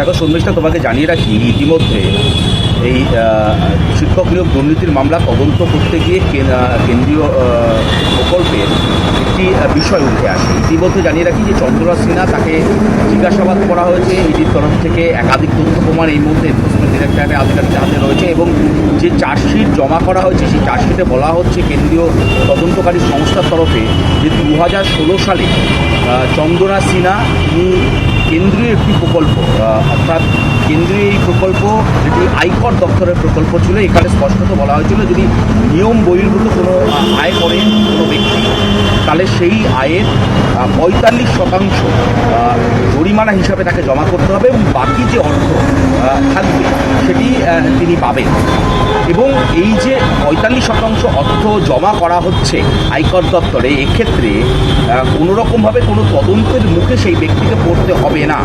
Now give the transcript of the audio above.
দেখো সন্দেশটা তোমাকে জানিয়ে রাখি ইতিমধ্যে এই শিক্ষক নিয়োগ দুর্নীতির মামলা তদন্ত করতে গিয়ে কেন- কেন্দ্রীয় প্রকল্পের একটি বিষয় উঠে আসে। ইতিমধ্যে জানিয়ে রাখি যে চন্দ্ররাজ সিনহা তাকে জিজ্ঞাসাবাদ করা হয়েছে ইডির তরফ থেকে একাধিক তথ্য প্রমাণ এই মুহূর্তে এনফোর্সমেন্ট ডিরেক্টরেটের আধিকারিকের হাতে রয়েছে এবং যে চার্জশিট জমা করা হয়েছে সেই চার্জশিটে বলা হচ্ছে কেন্দ্রীয় তদন্তকারী সংস্থার তরফে যে দু হাজার ষোলো সালে আহ, চন্দ্রনাথ সিনহা তিনি কেন্দ্রীয় একটি প্রকল্প অর্থাৎ কেন্দ্রীয় এই প্রকল্প, যেটি আয়কর দপ্তরের প্রকল্প ছিল, এখানে স্পষ্টত বলা হয়েছিল যদি নিয়ম বহির্ভূত কোনো আয় করে কোনো ব্যক্তি, তাহলে সেই আয়ের পঁয়তাল্লিশ শতাংশ জরিমানা হিসাবে তাকে জমা করতে হবে এবং বাকি যে অর্থ থাকবে, সেটি তিনি পাবেন। এবং এই যে পঁয়তাল্লিশ শতাংশ অর্থ জমা করা হচ্ছে আয়কর দপ্তরে, এক্ষেত্রে কোনোরকমভাবে কোনো তদন্তের মুখে সেই ব্যক্তিকে পড়তে হবে না।